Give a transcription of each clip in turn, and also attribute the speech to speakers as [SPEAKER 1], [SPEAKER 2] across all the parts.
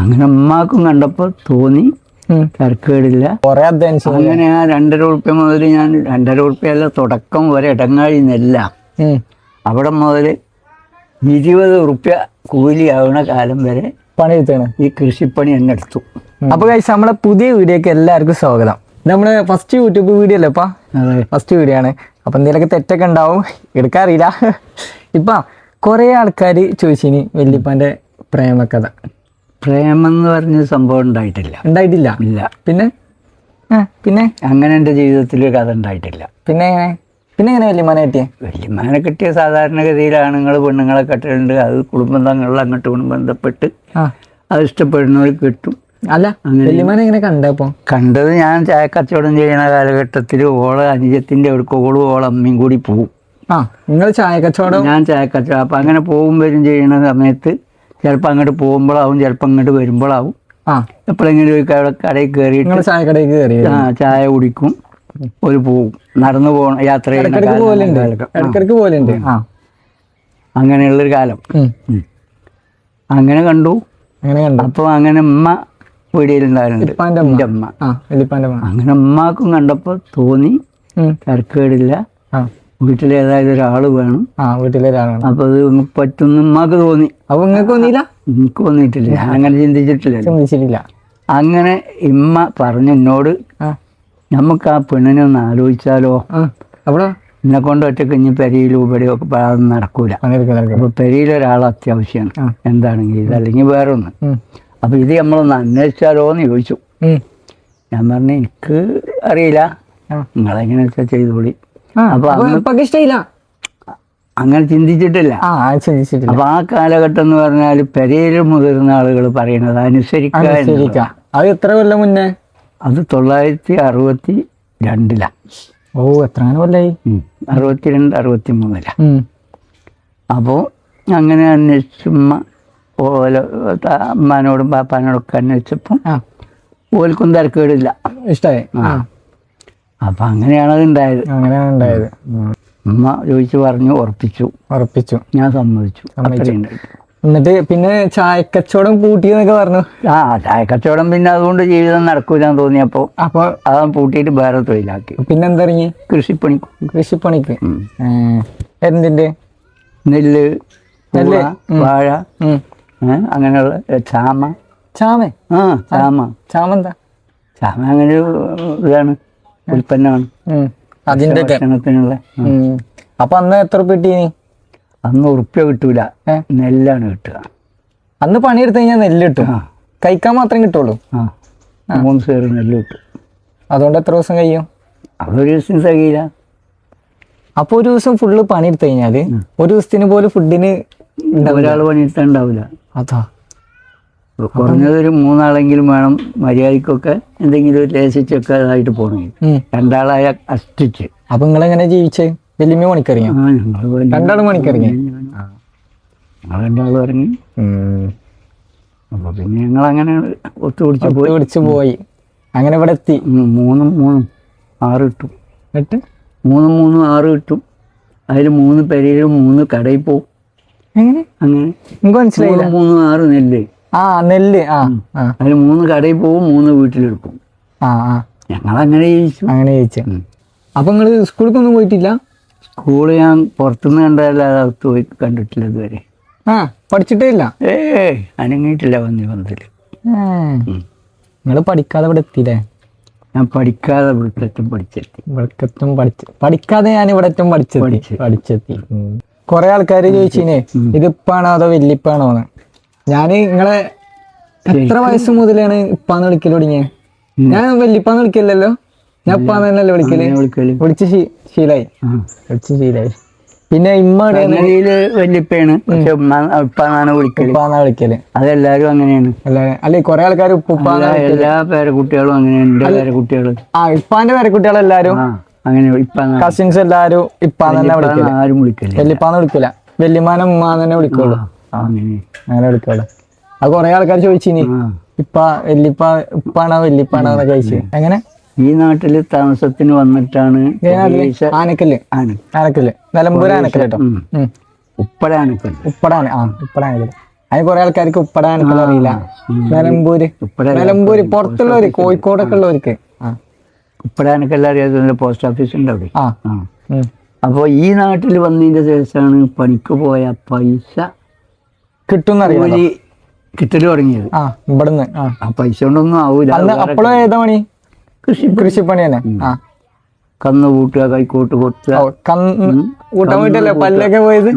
[SPEAKER 1] അങ്ങനെ അമ്മാക്കും കണ്ടപ്പോൾ തോന്നി
[SPEAKER 2] തർക്കേടില്ല
[SPEAKER 1] തിരക്കേടില്ല.
[SPEAKER 2] കൊറേ
[SPEAKER 1] അങ്ങനെ ആ രണ്ടര ഉറുപ്പ്യ മുതൽ ഞാൻ രണ്ടര ഉറുപ്പ്യല്ല തുടക്കം വരെ ഇടങ്ങാഴി നെല്ല. അവിടെ മുതൽ ഇരുപത് ഉറുപ്പ്യ കൂലിയാവുന്ന കാലം വരെ
[SPEAKER 2] പണി എടുത്താണ്.
[SPEAKER 1] ഈ കൃഷിപ്പണി എന്നെ എടുത്തു.
[SPEAKER 2] അപ്പൊ കഴിച്ച് നമ്മളെ പുതിയ വീഡിയോക്ക് എല്ലാവർക്കും സ്വാഗതം. നമ്മൾ ഫസ്റ്റ് യൂട്യൂബ് വീഡിയോ അല്ലേ ഇപ്പൊ? ഫസ്റ്റ് വീഡിയോ ആണ്. അപ്പൊ എന്തെങ്കിലുമൊക്കെ തെറ്റൊക്കെ ഉണ്ടാവും എടുക്കാറില്ല ഇപ്പൊ കുറെ ആൾക്കാർ ചോദിച്ചിനി വല്യപ്പാന്റെ പ്രേമകഥ.
[SPEAKER 1] പ്രേമം എന്ന് പറഞ്ഞ സംഭവം ഉണ്ടായിട്ടില്ല.
[SPEAKER 2] ഉണ്ടായിട്ടില്ല.
[SPEAKER 1] ഇല്ല.
[SPEAKER 2] പിന്നെ? പിന്നെ?
[SPEAKER 1] അങ്ങനെ എന്റെ ജീവിതത്തിൽ കഥ ഉണ്ടായിട്ടില്ല.
[SPEAKER 2] പിന്നെ എങ്ങനെ? പിന്നെ എങ്ങനെ വല്യമാനെ കിട്ടിയേ
[SPEAKER 1] വല്യമാനെ കിട്ടിയ സാധാരണഗതിയിൽ ആണുങ്ങൾ പെണ്ണുങ്ങളെ കെട്ടലുണ്ട്. അത് കുടുംബം തങ്ങളിൽ അങ്ങോട്ട് ഇങ്ങോട്ടും ബന്ധപ്പെട്ട് അത് ഇഷ്ടപ്പെടുന്നവർ കിട്ടും.
[SPEAKER 2] അല്ല വല്യമാനെ എങ്ങനെ കണ്ടപ്പോ
[SPEAKER 1] കണ്ടത് ഞാൻ ചായ കച്ചവടം ചെയ്യുന്ന കാലഘട്ടത്തിൽ ഓളെ അനുജത്തിന്റെ ഒരു കോളും ഓളെ അമ്മയും കൂടി പോവും.
[SPEAKER 2] ആ നിങ്ങൾ ചായ കച്ചവടം
[SPEAKER 1] ഞാൻ ചായക്കച്ചവടം. അപ്പം അങ്ങനെ പോകും വരും ചെയ്യുന്ന സമയത്ത് ചിലപ്പോൾ അങ്ങോട്ട് പോകുമ്പോഴാവും ചിലപ്പോൾ അങ്ങോട്ട് വരുമ്പോഴാവും എപ്പോഴെങ്കിലും ഒരു കട കടയിൽ കയറി
[SPEAKER 2] ചായ കടയിൽ കയറി
[SPEAKER 1] ആ, ചായ കുടിക്കും ഒരു പോവും. നടന്നു പോകണം യാത്ര
[SPEAKER 2] പോലുണ്ട്
[SPEAKER 1] ആ. അങ്ങനെയുള്ളൊരു കാലം. അങ്ങനെ കണ്ടു.
[SPEAKER 2] അങ്ങനെ കണ്ടു.
[SPEAKER 1] അപ്പോൾ അങ്ങനെ ഉമ്മ എന്റെ
[SPEAKER 2] അമ്മ
[SPEAKER 1] അങ്ങനെ ഉമ്മാക്കും കണ്ടപ്പോൾ തോന്നി. തിരക്കേടില്ല ഏതായാലും ഒരാൾ വേണം.
[SPEAKER 2] ആ വീട്ടിലെ ഒരാളാണ്
[SPEAKER 1] അപ്പൊ അത് പറ്റുന്ന ഉമ്മാക്ക് തോന്നി.
[SPEAKER 2] അപ്പൊ നിങ്ങൾക്ക് തോന്നിയില്ല?
[SPEAKER 1] എനിക്ക് തോന്നിയിട്ടില്ല. അങ്ങനെ ചിന്തിച്ചിട്ടില്ല.
[SPEAKER 2] ചിന്തിച്ചിട്ടില്ല.
[SPEAKER 1] അങ്ങനെ ഇമ്മ പറഞ്ഞു എന്നോട് നമുക്ക് ആ പെണ്ണിനെ ഒന്ന് ആലോചിച്ചാലോ?
[SPEAKER 2] അവിടെ
[SPEAKER 1] എന്നെ കൊണ്ട് ഒറ്റയ്ക്ക് ഇനി പെരയിലും ഇവിടെയൊക്കെ അതൊന്നും നടക്കൂല.
[SPEAKER 2] അപ്പൊ പെരയിലൊരാൾ
[SPEAKER 1] അപ്പോൾ പെരയിൽ ഒരാൾ അത്യാവശ്യമാണ് എന്താണെങ്കിൽ ഇതല്ലെങ്കിൽ വേറെ ഒന്ന് അപ്പൊ ഇത് നമ്മളൊന്ന് അന്വേഷിച്ചാലോ എന്ന് ചോദിച്ചു ഞാൻ പറഞ്ഞു എനിക്ക് അറിയില്ല.
[SPEAKER 2] ആ.
[SPEAKER 1] നിങ്ങളെങ്ങനെ വെച്ചാൽ ചെയ്തോളി? അപ്പൊ
[SPEAKER 2] ഇഷ്ടമില്ല
[SPEAKER 1] അങ്ങനെ ചിന്തിച്ചിട്ടില്ല. അപ്പൊ ആ കാലഘട്ടം എന്ന് പറഞ്ഞാൽ പെരയിൽ മുതിർന്ന ആളുകൾ പറയുന്നത് അനുസരിക്കുക.
[SPEAKER 2] അത് എത്ര കൊല്ലം മുന്നേ?
[SPEAKER 1] അത് തൊള്ളായിരത്തി അറുപത്തി രണ്ടിലാണ്
[SPEAKER 2] ഓ എത്ര കൊല്ലായി?
[SPEAKER 1] അറുപത്തിരണ്ട് അറുപത്തി മൂന്നില
[SPEAKER 2] അപ്പോ
[SPEAKER 1] അപ്പോൾ അങ്ങനെ അന്വേഷിച്ചുമ്മ ഓല അമ്മാനോടും പാപ്പാനോടൊക്കെ
[SPEAKER 2] അന്വേഷിച്ചപ്പോൾ
[SPEAKER 1] ഓൽക്കും തിരക്കേടില്ല.
[SPEAKER 2] ഇഷ്ടായി. ആ.
[SPEAKER 1] അപ്പം അങ്ങനെയാണ് അത് ഉണ്ടായത്
[SPEAKER 2] അങ്ങനെയാണ് ഉണ്ടായത്.
[SPEAKER 1] ഉമ്മ ചോദിച്ചു പറഞ്ഞു ഉറപ്പിച്ചു.
[SPEAKER 2] ഉറപ്പിച്ചു.
[SPEAKER 1] ഞാൻ സമ്മതിച്ചു.
[SPEAKER 2] എന്നിട്ട് പിന്നെ ചായക്കച്ചവടം കൂട്ടിയെന്നൊക്കെ പറഞ്ഞു.
[SPEAKER 1] ആ ചായക്കച്ചവടം പിന്നെ അതുകൊണ്ട് ജീവിതം നടക്കൂലെന്ന് തോന്നിയപ്പോൾ
[SPEAKER 2] അപ്പൊ
[SPEAKER 1] അത് പൂട്ടിയിട്ട് വേറെ തൊഴിലാക്കി.
[SPEAKER 2] പിന്നെ എന്താ
[SPEAKER 1] കൃഷിപ്പണി
[SPEAKER 2] കൃഷിപ്പണിക്ക്. എന്തിന്റെ
[SPEAKER 1] നെല്ല്
[SPEAKER 2] നെല്ല്,
[SPEAKER 1] വാഴ. അങ്ങനെയുള്ള ചാമ.
[SPEAKER 2] ചാമ?
[SPEAKER 1] ആ ചാമ.
[SPEAKER 2] ചാമ എന്താ?
[SPEAKER 1] ചാമ അങ്ങനെ ഒരു ഇതാണ്. ഉൽപ്പന്നമാണ്.
[SPEAKER 2] അതിന്റെ
[SPEAKER 1] ഭക്ഷണത്തിനുള്ള.
[SPEAKER 2] അപ്പൊ അന്ന് എത്ര കിട്ടീനി
[SPEAKER 1] അന്ന് ഉറുപ്പ്യ കിട്ടൂല. നെല്ലാണ് കിട്ടുക.
[SPEAKER 2] അന്ന് പണിയെടുത്ത് കഴിഞ്ഞാൽ നെല്ല് കിട്ടും. കഴിക്കാൻ മാത്രം കിട്ടുള്ളൂ?
[SPEAKER 1] മൂന്ന് സേറ് നെല്ല് കിട്ടും.
[SPEAKER 2] അതുകൊണ്ട് എത്ര ദിവസം കഴിയും?
[SPEAKER 1] അതൊരു ദിവസം കഴിയില്ല
[SPEAKER 2] അപ്പൊ ഒരു ദിവസം ഫുള്ള് പണിയെടുത്ത് കഴിഞ്ഞാൽ ഒരു ദിവസത്തിന് പോലും ഫുഡിന്
[SPEAKER 1] ഒരാൾ പണിയെടുത്താൽ ഉണ്ടാവില്ല.
[SPEAKER 2] അതാ.
[SPEAKER 1] കുറഞ്ഞത് ഒരു മൂന്നാളെങ്കിലും വേണം മര്യാദക്കൊക്കെ എന്തെങ്കിലും ഒരു ലേശിച്ചൊക്കെ ഇതായിട്ട് പോകണമെങ്കിൽ. രണ്ടാളായ അഷ്ടിച്ച്.
[SPEAKER 2] അപ്പൊ നിങ്ങൾ എങ്ങനെ ജീവിച്ചേ വലിയ
[SPEAKER 1] ഞങ്ങൾ
[SPEAKER 2] രണ്ടാളും
[SPEAKER 1] ഞങ്ങൾ രണ്ടാളും ഇറങ്ങി. അപ്പോൾ പിന്നെ ഞങ്ങൾ അങ്ങനെ ഒത്തുപിടിച്ച് പോയി.
[SPEAKER 2] പിടിച്ചു പോയി. അങ്ങനെ ഇവിടെ എത്തി?
[SPEAKER 1] മൂന്നും മൂന്നും ആറ് കിട്ടും
[SPEAKER 2] എന്നിട്ട്?
[SPEAKER 1] മൂന്നും മൂന്നും ആറ് കിട്ടും അതിൽ മൂന്ന് പെരയിലും മൂന്ന് കടയിൽ പോവും.
[SPEAKER 2] എങ്ങനെ?
[SPEAKER 1] അങ്ങനെ.
[SPEAKER 2] നിങ്ങൾക്ക് മനസ്സിലായില്ല?
[SPEAKER 1] മൂന്നും ആറ് നെല്ല്.
[SPEAKER 2] ആ നെല്ല്. ആ
[SPEAKER 1] അതിൽ മൂന്ന് കടയിൽ പോവും മൂന്ന് വീട്ടിലെടുക്കും.
[SPEAKER 2] ആ ആ.
[SPEAKER 1] ഞങ്ങൾ അങ്ങനെ ജീവിച്ചു
[SPEAKER 2] അങ്ങനെ
[SPEAKER 1] ഉം.
[SPEAKER 2] അപ്പൊ നിങ്ങൾ സ്കൂളിലേക്കൊന്നും പോയിട്ടില്ല?
[SPEAKER 1] സ്കൂൾ ഞാൻ പുറത്തുനിന്ന് കണ്ടതല്ലാതെ അകത്ത് പോയി കണ്ടിട്ടില്ല ഇതുവരെ.
[SPEAKER 2] ആ പഠിച്ചിട്ടേ ഇല്ല?
[SPEAKER 1] ഏ അനങ്ങിയിട്ടില്ല വന്നി വന്നതിൽ
[SPEAKER 2] നിങ്ങൾ പഠിക്കാതെ ഇവിടെ എത്തിയില്ലേ
[SPEAKER 1] ഞാൻ പഠിക്കാതെ ഇവിടുത്തെ പഠിച്ചെത്തി.
[SPEAKER 2] ഇവിടക്കത്തും പഠിച്ച് പഠിക്കാതെ ഞാൻ ഇവിടെ പഠിച്ചു പഠിച്ചെത്തി.
[SPEAKER 1] പഠിച്ച്.
[SPEAKER 2] പഠിച്ചെത്തി. കൊറേ ആൾക്കാർ ചോദിച്ചിനെ ഇതിപ്പാണോ അതോ വല്യപ്പാണോന്ന് ഞാൻ നിങ്ങളെ എത്ര വയസ്സ് മുതലാണ് ഇപ്പാന്ന് വിളിക്കൽ തുടങ്ങിയത് ഞാൻ വല്യപ്പാന്ന് വിളിക്കില്ലല്ലോ ഞാൻ ഇപ്പാന്ന് തന്നെയല്ലേ
[SPEAKER 1] വിളിക്കൽ?
[SPEAKER 2] വിളിച്ച് ശീലായി. വിളിച്ച് ശീലായി. പിന്നെ ഇമ്മ എവിടെയാണ്?
[SPEAKER 1] സംഗതിയിൽ വല്യപ്പയാണ്. പക്ഷെ ഉപ്പാന്നാണ് വിളിക്കൽ.
[SPEAKER 2] ഉപ്പാന്നാ വിളിക്കൽ.
[SPEAKER 1] അതെല്ലാരും അങ്ങനെയാണ്.
[SPEAKER 2] അല്ലാതെ അല്ലെ കൊറേ ആൾക്കാർ ഉപ്പാന്ന്
[SPEAKER 1] എല്ലാ- പേരക്കുട്ടികളും അങ്ങനെയാണ്. പേരക്കുട്ടികൾ.
[SPEAKER 2] ആ ഇപ്പാന്റെ പേരക്കുട്ടികളെല്ലാരും
[SPEAKER 1] എല്ലാരും? അങ്ങനെ
[SPEAKER 2] കസിൻസ് എല്ലാരും ഇപ്പാന്ന് തന്നെ വിളിക്കൽ.
[SPEAKER 1] ആരും വിളിക്കൽ
[SPEAKER 2] വല്യപ്പാന്ന് വിളിക്കില്ല വല്യമാനെ ഉമ്മാന്ന് തന്നെ വിളിക്കുള്ളൂ.
[SPEAKER 1] അങ്ങനെ
[SPEAKER 2] വിളിക്കുള്ളൂ അത് കൊറേ ആൾക്കാർ ചോദിച്ചിനി ഇപ്പ വല്യപ്പ ഉപ്പാണോ വല്യപ്പാണോ എന്നൊക്കെ ചോദിച്ചു. എങ്ങനെ?
[SPEAKER 1] ഈ നാട്ടിൽ താമസത്തിന് വന്നിട്ടാണ് ആനക്കൽ
[SPEAKER 2] ആനക്കല്ല്. ആനക്കല്ല്. നിലമ്പൂർ ആനക്കല്ല് കേട്ടോ.
[SPEAKER 1] ഉപ്പട ആനക്കല്ല്.
[SPEAKER 2] ആ ഉപ്പട ആനക്കല്ല്. അതിന് കുറെ ആൾക്കാർക്ക് ഉപ്പട അറിയില്ല. നിലമ്പൂര്. നിലമ്പൂര് പുറത്തുള്ളവര് കോഴിക്കോടൊക്കെ ഉള്ളവർക്ക് ഉപ്പട
[SPEAKER 1] ഇപ്പോഴാനൊക്കെ അറിയാതെ പോസ്റ്റ് ഓഫീസ് ഉണ്ട് അവിടെ അപ്പോൾ ഈ നാട്ടിൽ വന്നതിന്റെ ശേഷമാണ് പണിക്ക് പോയ പൈസ
[SPEAKER 2] കിട്ടും
[SPEAKER 1] കൂലി കിട്ടൽ തുടങ്ങിയത്.
[SPEAKER 2] ആ ഇവിടുന്ന്. ആ
[SPEAKER 1] ആ പൈസ കൊണ്ടൊന്നും ആവൂല.
[SPEAKER 2] അന്ന് അപ്പോഴും ഏതാ പണി?
[SPEAKER 1] കൃഷി
[SPEAKER 2] കൃഷിപ്പണി തന്നെ. ആ.
[SPEAKER 1] കന്ന് കൂട്ടുക കൈക്കോട്ട് കൊത്തുക.
[SPEAKER 2] കന്ന് കൂട്ടാൻ പോയിട്ടല്ലേ പല്ലൊക്കെ പോയത്?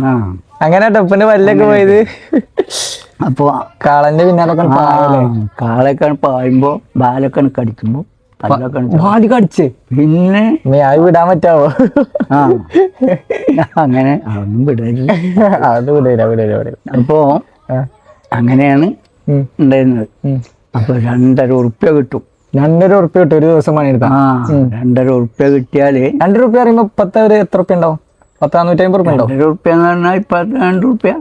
[SPEAKER 2] അങ്ങനെ ടപ്പന്റെ പല്ലൊക്കെ പോയത്.
[SPEAKER 1] അപ്പോ
[SPEAKER 2] കാളന്റെ പിന്നാലെ
[SPEAKER 1] കാളൊക്കെ പായുമ്പോ ബാലൊക്കെ കടിക്കുമ്പോ
[SPEAKER 2] വാടി കടിച്ച്.
[SPEAKER 1] പിന്നെ?
[SPEAKER 2] അത് വിടാൻ പറ്റാവോ?
[SPEAKER 1] ആ. അങ്ങനെ. അതൊന്നും വിടരുത്.
[SPEAKER 2] അത് വിടില്ല വിടില്ല
[SPEAKER 1] വിടില്ല
[SPEAKER 2] അപ്പോ
[SPEAKER 1] അങ്ങനെയാണ് ഉണ്ടായിരുന്നത്. അപ്പൊ രണ്ടര ഉറുപ്പ്യ കിട്ടും.
[SPEAKER 2] രണ്ടര ഉറുപ്പ്യ കിട്ടും ഒരു ദിവസം പണിയെടുത്താ?
[SPEAKER 1] എടുത്താ രണ്ടര ഉറുപ്പ്യ കിട്ടിയാൽ
[SPEAKER 2] രണ്ടര ഉറുപ്പ്യ പറയുമ്പോ പത്ത് ഒരു എത്ര ഉറുപ്പ്യ ഉണ്ടാവും? പത്ത് നാനൂറ്റി അമ്പത് റുപ്യ ഉണ്ടാവും?
[SPEAKER 1] രണ്ടര ഉറുപ്പ്യ എന്ന് പറഞ്ഞാൽ ഇപ്പൊ രണ്ട് ഉറുപ്പ്യ.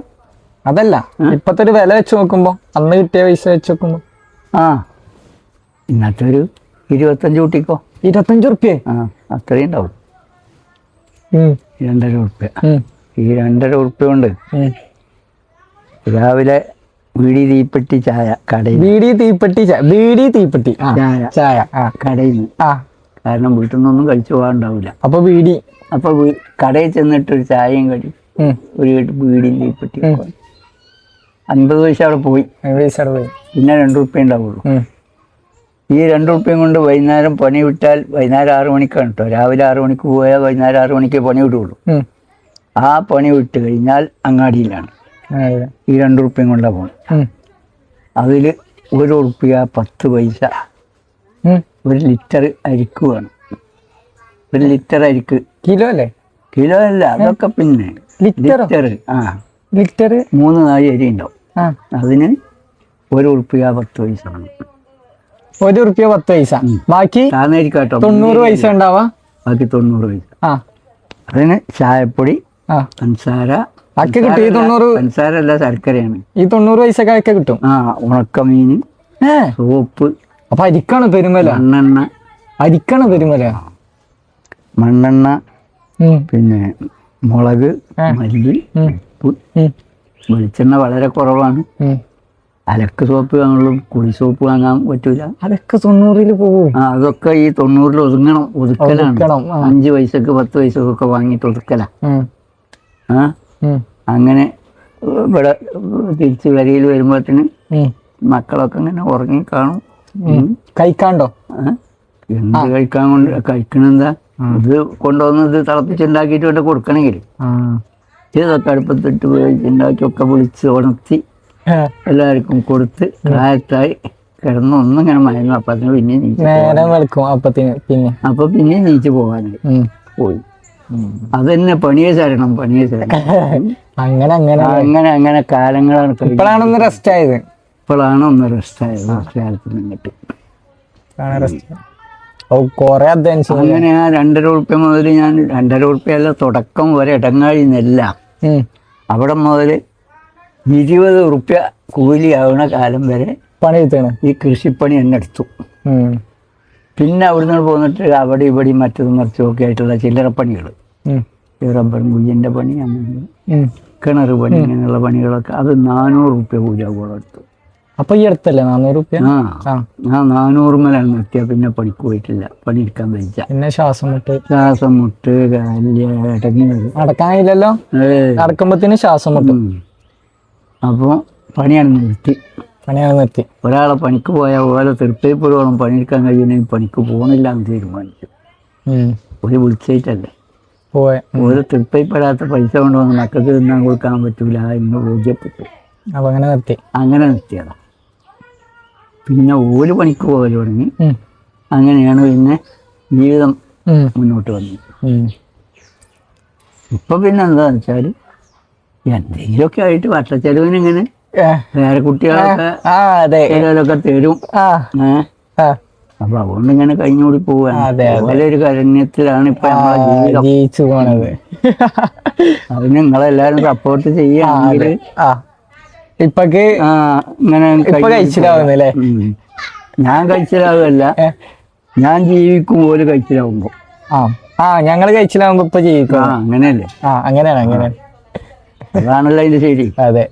[SPEAKER 2] അതല്ല ഇപ്പത്തെ ഒരു വില വെച്ച് നോക്കുമ്പോ അന്ന് കിട്ടിയ പൈസ വെച്ച് നോക്കുമ്പോ.
[SPEAKER 1] ആ. ഇന്നത്തെ ഒരു ഇരുപത്തഞ്ച് കൂട്ടിക്കോ?
[SPEAKER 2] ഇരുപത്തഞ്ച് ഉറുപ്പ്യ?
[SPEAKER 1] ആ അത്രയും ഉണ്ടാവും. രണ്ടര ഉറുപ്പ്യ. ഈ രണ്ടര ഉറുപ്പ്യ കൊണ്ട് രാവിലെ വീടി തീപ്പെട്ടി ചായ കടയിൽ
[SPEAKER 2] ബീഡി തീപ്പെട്ടി ചായ ബീഡി തീപ്പെട്ടി.
[SPEAKER 1] ചായ.
[SPEAKER 2] ചായ
[SPEAKER 1] കടയിൽ
[SPEAKER 2] ആ.
[SPEAKER 1] കാരണം വീട്ടിൽ നിന്നൊന്നും കഴിച്ചു പോകാണ്ടാവില്ല
[SPEAKER 2] അപ്പൊ ബീഡി
[SPEAKER 1] അപ്പൊ കടയിൽ ചെന്നിട്ട് ഒരു ചായയും കടി ഒരു വീട്ടിൽ വീടിയും തീപ്പെട്ടി അൻപത് പൈസ അവിടെ പോയി.
[SPEAKER 2] പൈസ അവിടെ പോയി.
[SPEAKER 1] പിന്നെ രണ്ടു ഉറുപ്പ്യ ഉണ്ടാവുള്ളൂ. ഈ രണ്ട് ഉറുപ്പ്യം കൊണ്ട് വൈകുന്നേരം പണി വിട്ടാൽ വൈകുന്നേരം ആറു മണിക്കാണ് കേട്ടോ രാവിലെ ആറു മണിക്ക് പോയാൽ വൈകുന്നേരം ആറു മണിക്ക് പണി വിടുള്ളൂ. ആ പണി വിട്ട് കഴിഞ്ഞാൽ അങ്ങാടിയിലാണ്. ഈ രണ്ട് ഉറുപ്പ്യം കൊണ്ടാണ്
[SPEAKER 2] ഉം.
[SPEAKER 1] അതിൽ ഒരു ഉറുപ്പ്യ പത്ത് പൈസ. ഒരു ലിറ്റർ അരിക്ക് വേണം. ഒരു ലിറ്റർ അരിക്ക്.
[SPEAKER 2] കിലോ അല്ലേ?
[SPEAKER 1] കിലോ അല്ല അതൊക്കെ പിന്നെ. ലിറ്റർ ആ.
[SPEAKER 2] ലിറ്റർ
[SPEAKER 1] മൂന്ന് നാല് അരി ഉണ്ടാവും. അതിന് ഒരു ഉറുപ്പ്യ പത്ത് പൈസ വേണം.
[SPEAKER 2] ഒരു റുപ്യ പത്ത് പൈസ. ബാക്കി തൊണ്ണൂറ് പൈസ ഉണ്ടാവാ?
[SPEAKER 1] ബാക്കി തൊണ്ണൂറ് പൈസ.
[SPEAKER 2] ആ.
[SPEAKER 1] അതിന് ചായപ്പൊടി പഞ്ചസാര
[SPEAKER 2] അതൊക്കെ കിട്ടും. ഈ തൊണ്ണൂറ്
[SPEAKER 1] പഞ്ചസാര അല്ല ശർക്കരയാണ്.
[SPEAKER 2] ഈ തൊണ്ണൂറ് പൈസക്കൊക്കെ കിട്ടും.
[SPEAKER 1] ആ ഉണക്കമീൻ സോപ്പ്
[SPEAKER 2] അപ്പൊ അരിക്കാണ് പെരുമല.
[SPEAKER 1] മണ്ണെണ്ണ.
[SPEAKER 2] അരിക്കാണ് പെരുമല.
[SPEAKER 1] മണ്ണെണ്ണ പിന്നെ മുളക്. മല്ലി ഉപ്പ്. വെളിച്ചെണ്ണ വളരെ കുറവാണ്. അലക്ക് സോപ്പ് വാങ്ങുള്ളൂ കുളി സോപ്പ് വാങ്ങാൻ പറ്റൂല.
[SPEAKER 2] അതൊക്കെ തൊണ്ണൂറിൽ പോകും
[SPEAKER 1] ആ അതൊക്കെ ഈ തൊണ്ണൂറിൽ ഒതുങ്ങണം ഒതുക്കലാണ്.
[SPEAKER 2] ഒതുക്കണം, ആ.
[SPEAKER 1] അഞ്ച് പൈസക്ക് പത്ത് പൈസക്കൊക്കെ വാങ്ങിയിട്ട് ഒതുക്കല. ആ? അങ്ങനെ ഇവിടെ തിരിച്ച് വരിയിൽ വരുമ്പോഴത്തേന് മക്കളൊക്കെ ഇങ്ങനെ ഉറങ്ങി കാണും.
[SPEAKER 2] ഉം. കഴിക്കാണ്ടോ?
[SPEAKER 1] ആ? എന്ത് കഴിക്കാൻ കൊണ്ട് കഴിക്കണെന്താ? ഇത് കൊണ്ടുവന്ന് ഇത് തിളപ്പിച്ചുണ്ടാക്കിയിട്ട് വേണ്ട കൊടുക്കണമെങ്കിൽ. ഇതൊക്കെ അടുപ്പത്തിട്ട് ഉണ്ടാക്കിയൊക്കെ ഒക്കെ വിളിച്ച് ഉണർത്തി എല്ലാവർക്കും കൊടുത്ത് കാലത്തായി കിടന്ന് ഒന്നും ഇങ്ങനെ മയങ്ങും. അപ്പത്തിന് പിന്നെ
[SPEAKER 2] നേരം വെളുക്കും. അപ്പത്തിന് പിന്നെ.
[SPEAKER 1] അപ്പൊ പിന്നെ നീച്ച്
[SPEAKER 2] പോകാനുണ്ട്
[SPEAKER 1] പോയി. അത് തന്നെ പണിയെ ചരണം പണിയെ
[SPEAKER 2] അങ്ങനെ അങ്ങനെ.
[SPEAKER 1] അങ്ങനെ അങ്ങനെ കാലങ്ങളാണ്.
[SPEAKER 2] ഇപ്പോഴാണൊന്ന് റെസ്റ്റ് ആയത്?
[SPEAKER 1] ഇപ്പോഴാണ് ഒന്ന് റെസ്റ്റ് ആയത്. കാലത്ത് നിന്നിട്ട്
[SPEAKER 2] കൊറേ അധ്വാനിച്ചു
[SPEAKER 1] അങ്ങനെ ആ രണ്ടര ഉറുപ്പ്യ മുതൽ ഞാൻ രണ്ടര ഉറുപ്പ്യല്ല തുടക്കം വരെ ഇടങ്ങാഴി നെല്ല അവിടെ മുതൽ ഇരുപത് റുപ്യ കൂലിയാവുന്ന കാലം വരെ
[SPEAKER 2] പണി
[SPEAKER 1] ഈ കൃഷിപ്പണി എന്നെ എടുത്തു.
[SPEAKER 2] പിന്നെ
[SPEAKER 1] പിന്നെ അവിടുന്ന് പോന്നിട്ട് അവിടെ ഇവിടെ മറ്റതും മറിച്ചും ഒക്കെ ആയിട്ടുള്ള ചില്ലറ പണികൾ
[SPEAKER 2] ഉം.
[SPEAKER 1] ഈ റബ്ബർ കുയ്യന്റെ പണി അങ്ങനെ. കിണർ പണി ഇങ്ങനെയുള്ള പണികളൊക്കെ. അത് നാനൂറ് റുപ്യ കൂലിയാവുമ്പോൾ എടുത്തു.
[SPEAKER 2] അപ്പൊ ഈ അടുത്തല്ലേ നാനൂറ് റുപ്യ
[SPEAKER 1] ആ. നാനൂറ് മേലാണ് നിർത്തിയ പിന്നെ പണിക്ക് പോയിട്ടില്ല. പണിയെടുക്കാൻ പറ്റില്ല
[SPEAKER 2] പിന്നെ ശ്വാസം മുട്ട്.
[SPEAKER 1] ശ്വാസം മുട്ട് കാൽ ഇടങ്ങിയത്
[SPEAKER 2] നടക്കാനില്ലല്ലോ നടക്കുമ്പത്തിന് ശ്വാസം മുട്ടും.
[SPEAKER 1] അപ്പോൾ പണിയാണ് നിർത്തി.
[SPEAKER 2] പണിയാണ് നിർത്തി.
[SPEAKER 1] ഒരാളെ പണിക്ക് പോയാൽ ഓരോ തൃപ്പതിപ്പോഴും പണിയെടുക്കാൻ കഴിയുന്നെങ്കിൽ പണിക്ക് പോകണില്ല എന്ന് തീരുമാനിച്ചു. ഒരു വിളിച്ചിട്ടല്ലേ
[SPEAKER 2] പോയ.
[SPEAKER 1] ഓരോ തൃപ്പതിപ്പെടാത്ത പൈസ കൊണ്ടുവന്ന് മക്കൾക്ക് തിന്നാൻ കൊടുക്കാൻ പറ്റൂല. എന്ന് ബോധ്യപ്പെട്ടു.
[SPEAKER 2] അപ്പൊ അങ്ങനെ നിർത്തി.
[SPEAKER 1] അങ്ങനെ നിർത്തിയതാ. പിന്നെ ഒരു പണിക്ക് പോകൽ തുടങ്ങി. അങ്ങനെയാണ് പിന്നെ ജീവിതം. മുന്നോട്ട് വന്നത്. ഇപ്പൊ പിന്നെ എന്താന്ന് വെച്ചാൽ എന്തെങ്കിലുമൊക്കെ ആയിട്ട് വട്ടച്ചെലവിന് ഇങ്ങനെ. വേറെ കുട്ടികളൊക്കെ ചിലരൊക്കെ തരും. അപ്പൊ അതുകൊണ്ട് ഇങ്ങനെ കഴിഞ്ഞുകൂടി പോവാണ്. ഒരു കരണ്യത്തിലാണ് ഇപ്പൊ
[SPEAKER 2] ജീവിച്ചു പോണത്.
[SPEAKER 1] അതിന് നിങ്ങളെല്ലാരും സപ്പോർട്ട് ചെയ്യുകയാണെങ്കിൽ
[SPEAKER 2] ആ. ഇപ്പൊക്ക്
[SPEAKER 1] ഇങ്ങനെ
[SPEAKER 2] കഴിച്ചിലാവുന്നല്ലേ?
[SPEAKER 1] ഞാൻ കഴിച്ചിലാവുകയല്ല. ഞാൻ ജീവിക്കും പോലെ കഴിച്ചിലാവുമ്പോ.
[SPEAKER 2] ആ. ഞങ്ങൾ കഴിച്ചിലാവുമ്പോ ഇപ്പൊ ജീവിക്കും.
[SPEAKER 1] അങ്ങനെയല്ലേ?
[SPEAKER 2] ആ അങ്ങനെയാണ് അങ്ങനെയാണ്.
[SPEAKER 1] അതാണല്ലോ അതിന്റെ ശരി.
[SPEAKER 2] അതെ.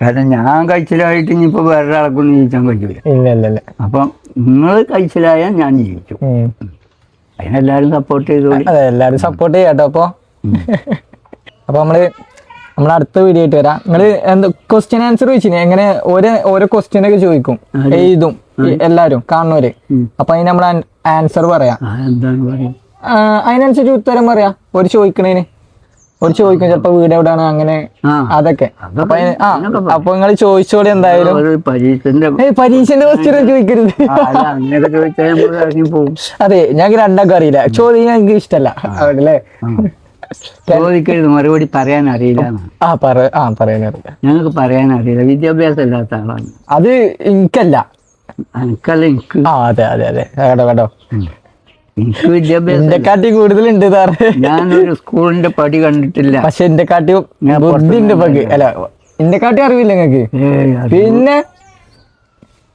[SPEAKER 1] കാരണം ഞാൻ കഴിച്ചിലായിട്ട് ഇനിയിപ്പോ വേറെ ആൾക്കൊന്നും ജീവിക്കാൻ പറ്റൂല.
[SPEAKER 2] ഇല്ല ഇല്ല ഇല്ല.
[SPEAKER 1] അപ്പം നിങ്ങൾ കഴിച്ചിലായാൽ ഞാൻ ജീവിച്ചു അതിനെല്ലാരും സപ്പോർട്ട് ചെയ്തോളി.
[SPEAKER 2] അതെ എല്ലാരും സപ്പോർട്ട് ചെയ്യാട്ടോ അപ്പൊ. അപ്പൊ നമ്മൾ നമ്മൾ അടുത്ത വീഡിയോ ആയിട്ട് വരാം. നിങ്ങൾ എന്താ ക്വസ്റ്റ്യൻ ആൻസർ ചോദിച്ചിനെ എങ്ങനെ ഓരോ ഓരോ ക്വസ്റ്റ്യൻ ഒക്കെ ചോദിക്കും. എഴുതും. എല്ലാരും കാണുന്നവര്. അപ്പൊ അതിന് നമ്മൾ ആൻസർ പറയാം. അതിനനുസരിച്ച് ഉത്തരം പറയാം. ഒരു ചോദിക്കണേന്. ഒരു ചോദിക്കും ചിലപ്പോ വീട് എവിടെയാണ് അങ്ങനെ അതൊക്കെ. അപ്പൊ നിങ്ങൾ ചോദിച്ചോളി എന്തായാലും.
[SPEAKER 1] പരീക്ഷന്റെ
[SPEAKER 2] ക്വസ്റ്റ്യൻ ചോദിക്കരുത്. അതെ ഞങ്ങൾക്ക് രണ്ടൊക്കെ അറിയില്ല. ചോദ്യം ഞങ്ങൾക്ക് ഇഷ്ടല്ല.
[SPEAKER 1] ചോദിക്കരുത് മറുപടി പറയാൻ അറിയില്ല.
[SPEAKER 2] ആ പറ ആ പറയാനറിയില്ല
[SPEAKER 1] ഞങ്ങൾക്ക് പറയാൻ അറിയില്ല. വിദ്യാഭ്യാസം ഇല്ലാത്ത ആളാണ്.
[SPEAKER 2] അത് എനിക്കല്ല.
[SPEAKER 1] എനിക്കല്ല എനിക്ക്.
[SPEAKER 2] ആ അതെ അതെ അതെ. കേട്ടോ കേട്ടോ
[SPEAKER 1] എനിക്ക് വിദ്യാഭ്യാസം
[SPEAKER 2] എന്റെ കാട്ടി കൂടുതലുണ്ട് സാറ്.
[SPEAKER 1] ഞാനൊരു സ്കൂളിന്റെ പടി കണ്ടിട്ടില്ല.
[SPEAKER 2] പക്ഷെ എന്റെ കാട്ടി ബുദ്ധി ഉണ്ട് അല്ല എന്റെ കാട്ടി അറിവില്ല നിങ്ങക്ക് പിന്നെ?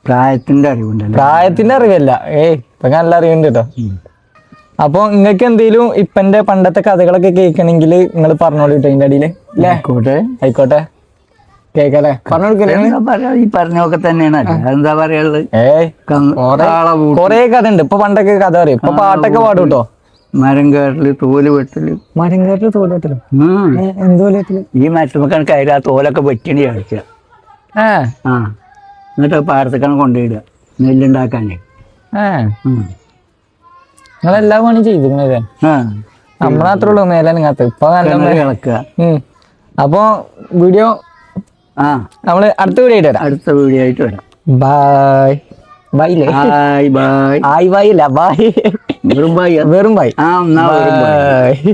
[SPEAKER 1] പ്രായത്തിന്റെ അറിവുണ്ടല്ലോ?
[SPEAKER 2] പ്രായത്തിന്റെ അറിവല്ല. ഏയ് ഇപ്പൊ നല്ല അറിവുണ്ട് കേട്ടോ അപ്പൊ നിങ്ങക്ക് എന്തേലും ഇപ്പന്റെ പണ്ടത്തെ കഥകളൊക്കെ കേൾക്കണമെങ്കിൽ നിങ്ങൾ പറഞ്ഞോളൂ കേട്ടോ ഇതിന്റെ അടിയിൽ
[SPEAKER 1] ആയിക്കോട്ടെ.
[SPEAKER 2] ആയിക്കോട്ടെ. കേക്കല്ലേ? പറഞ്ഞു
[SPEAKER 1] ഈ പറഞ്ഞൊക്കെ തന്നെയാണ്. എന്താ പറയുള്ളത്
[SPEAKER 2] കൊറേ കഥ ഉണ്ട് ഇപ്പൊ പണ്ടൊക്കെ കഥ പറയും. ഇപ്പൊ പാട്ടൊക്കെ പാടും കേട്ടോ
[SPEAKER 1] മരം കയറൽ തോൽ
[SPEAKER 2] വെട്ടൽ. മരങ്കാട്ടിൽ
[SPEAKER 1] തോൽ
[SPEAKER 2] വെട്ടൽ.
[SPEAKER 1] ഈ മരത്തുമക്കാണ് കയറി ആ തോലൊക്കെ വെട്ടിണ്ടി അടിച്ച
[SPEAKER 2] ആ.
[SPEAKER 1] എന്നിട്ട് പാടത്തേക്കാണ് കൊണ്ടുപോയിടുക നെല്ലുണ്ടാക്കാനേ.
[SPEAKER 2] നിങ്ങളെല്ലാ പണിയും ചെയ്തിരുന്നത്
[SPEAKER 1] ആ.
[SPEAKER 2] നമ്മളത്രേ ഉള്ളൂ മേലെ നിങ്ങത്ത് ഇപ്പൊ നല്ല
[SPEAKER 1] കിണറ് കിളക്കുക
[SPEAKER 2] അപ്പൊ വീഡിയോ
[SPEAKER 1] ആ.
[SPEAKER 2] നമ്മൾ അടുത്ത വീഡിയോ ആയിട്ട് വരാം.
[SPEAKER 1] അടുത്ത വീഡിയോ ആയിട്ട് വരാം.
[SPEAKER 2] ബായ്. ബൈ
[SPEAKER 1] ബൈ ബൈ
[SPEAKER 2] ആയി ബൈ ഇല്ല ബൈ
[SPEAKER 1] വെറും ബായ്
[SPEAKER 2] വെറും ബൈ
[SPEAKER 1] ആ എന്നാ വെറും ബായ്.
[SPEAKER 2] ബൈ